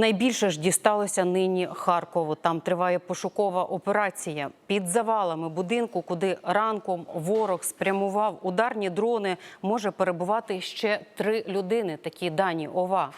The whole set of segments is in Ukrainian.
Найбільше ж дісталося нині Харкову. Там триває пошукова операція. Під завалами будинку, куди ранком ворог спрямував ударні дрони, може перебувати ще три людини. Такі дані ОВА.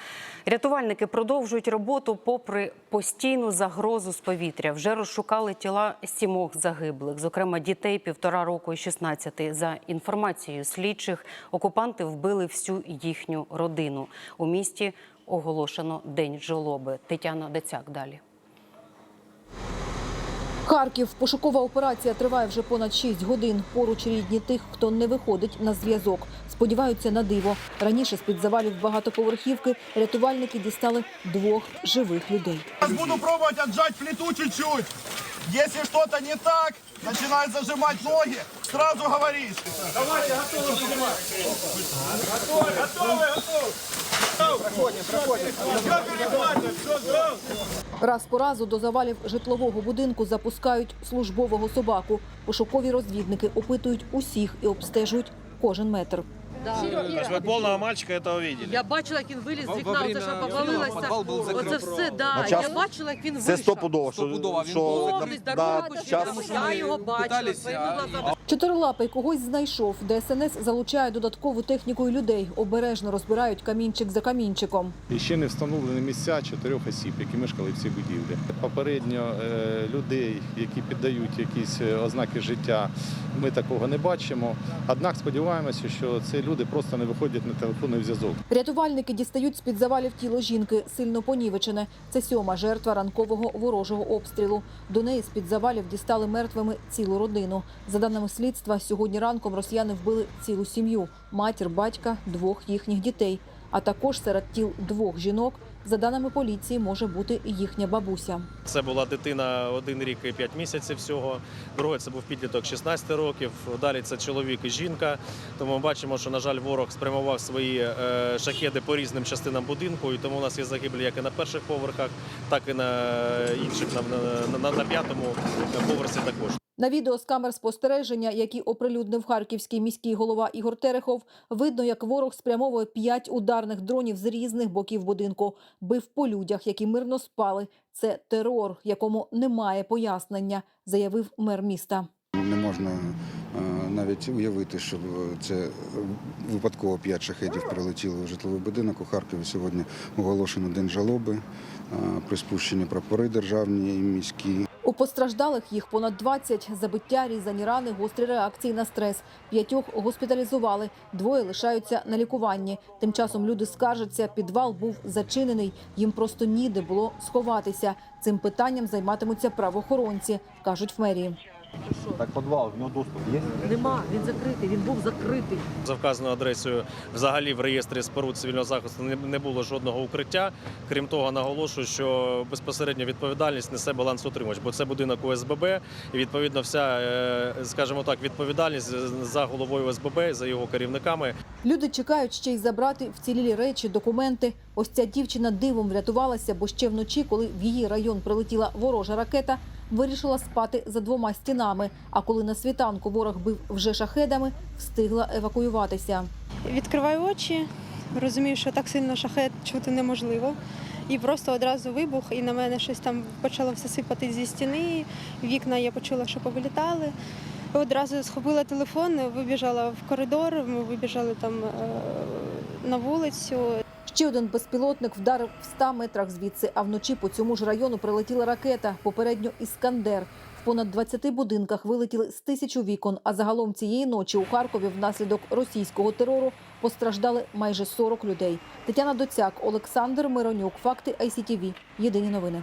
Рятувальники продовжують роботу попри постійну загрозу з повітря. Вже розшукали тіла сімох загиблих, зокрема дітей півтора року і 16. За інформацією слідчих, окупанти вбили всю їхню родину. У місті оголошено день жолоби. Тетяна Децяк далі. Харків. Пошукова операція триває вже понад 6 годин. Поруч рідні тих, хто не виходить на зв'язок. Сподіваються на диво. Раніше з-під завалів багатоповерхівки рятувальники дістали двох живих людей. Сейчас буду пробовать отжать плиту чуть-чуть. Если что-то не так, начинай зажимать ноги, сразу говоришь. Давайте, готовы зажимать. Готовы, готовы, готовы. Раз по разу до завалів житлового будинку запускають службового собаку. Пошукові розвідники опитують усіх і обстежують кожен метр. Вы полного мальчика этого видели? Я бачила, як він виліз з вікна, оце що повалилося. Оце все, да. час- Я бачила, як він Це вийшов. стопудово, що, Стопудово, він що був. Повністю на час ще, я його бачила питалися, своїми глазами. Чотирилапий когось знайшов. ДСНС залучає додаткову техніку і людей. Обережно розбирають камінчик за камінчиком. І ще не встановлені місця чотирьох осіб, які мешкали в цій будівлі. Попередньо е, людей, які піддають якісь е, ознаки життя, ми такого не бачимо. Однак сподіваємося, що це люди просто не виходять на телефонний зв'язок. Рятувальники дістають з-під завалів тіло жінки, сильно понівечене. Це сьома жертва ранкового ворожого обстрілу. До неї з-під завалів дістали мертвими цілу родину. За даними слідства, сьогодні ранком росіяни вбили цілу сім'ю – матір, батька, двох їхніх дітей. А також серед тіл двох жінок, за даними поліції, може бути і їхня бабуся. Це була дитина один рік і 5 місяців всього. Друге це був підліток 16 років. Далі це чоловік і жінка. Тому ми бачимо, що на жаль, ворог спрямував свої е, шахеди по різним частинам будинку, і тому у нас є загиблі як і на перших поверхах, так і на інших на, на, на, на п'ятому поверсі також. На відео з камер спостереження, які оприлюднив харківський міський голова Ігор Терехов, видно, як ворог спрямовує п'ять ударних дронів з різних боків будинку. Бив по людях, які мирно спали. Це терор, якому немає пояснення, заявив мер міста. Не можна е, навіть уявити, що це випадково п'ять шахедів прилетіли у житловий будинок. У Харкові сьогодні оголошено день жалоби, е, приспущені прапори державні і міські. У постраждалих їх понад 20. Забиття, різані рани, гострі реакції на стрес. П'ятьох госпіталізували, двоє лишаються на лікуванні. Тим часом люди скаржаться, підвал був зачинений, їм просто ніде було сховатися. Цим питанням займатимуться правоохоронці, кажуть в мерії. Так підвал, в нього доступ є? Нема, він закритий, він був закритий. За вказаною адресою взагалі в реєстрі споруд цивільного захисту не, не було жодного укриття. Крім того, наголошую, що безпосередньо відповідальність несе балансоутримувач, бо це будинок ОСББ, і відповідно вся, е, скажімо так, відповідальність за головою ОСББ, за його керівниками Люди чекають ще й забрати вцілілі речі, документи. Ось ця дівчина дивом врятувалася, бо ще вночі, коли в її район прилетіла ворожа ракета, вирішила спати за двома стінами. А коли на світанку ворог бив вже шахедами, встигла евакуюватися. Відкриваю очі, розумію, що так сильно шахет чути неможливо. І просто одразу вибух, і на мене щось там почало все сипати зі стіни. Вікна я почула, що повилітали. Одразу схопила телефон, вибіжала в коридор, ми вибіжали там е, на вулицю. Ще один безпілотник вдарив в 100 метрах звідси, а вночі по цьому ж району прилетіла ракета, попередньо «Іскандер». В понад 20 будинках вилетіли з тисячу вікон, а загалом цієї ночі у Харкові внаслідок російського терору постраждали майже 40 людей. Тетяна Доцяк, Олександр Миронюк. Факти ICTV. Єдині новини.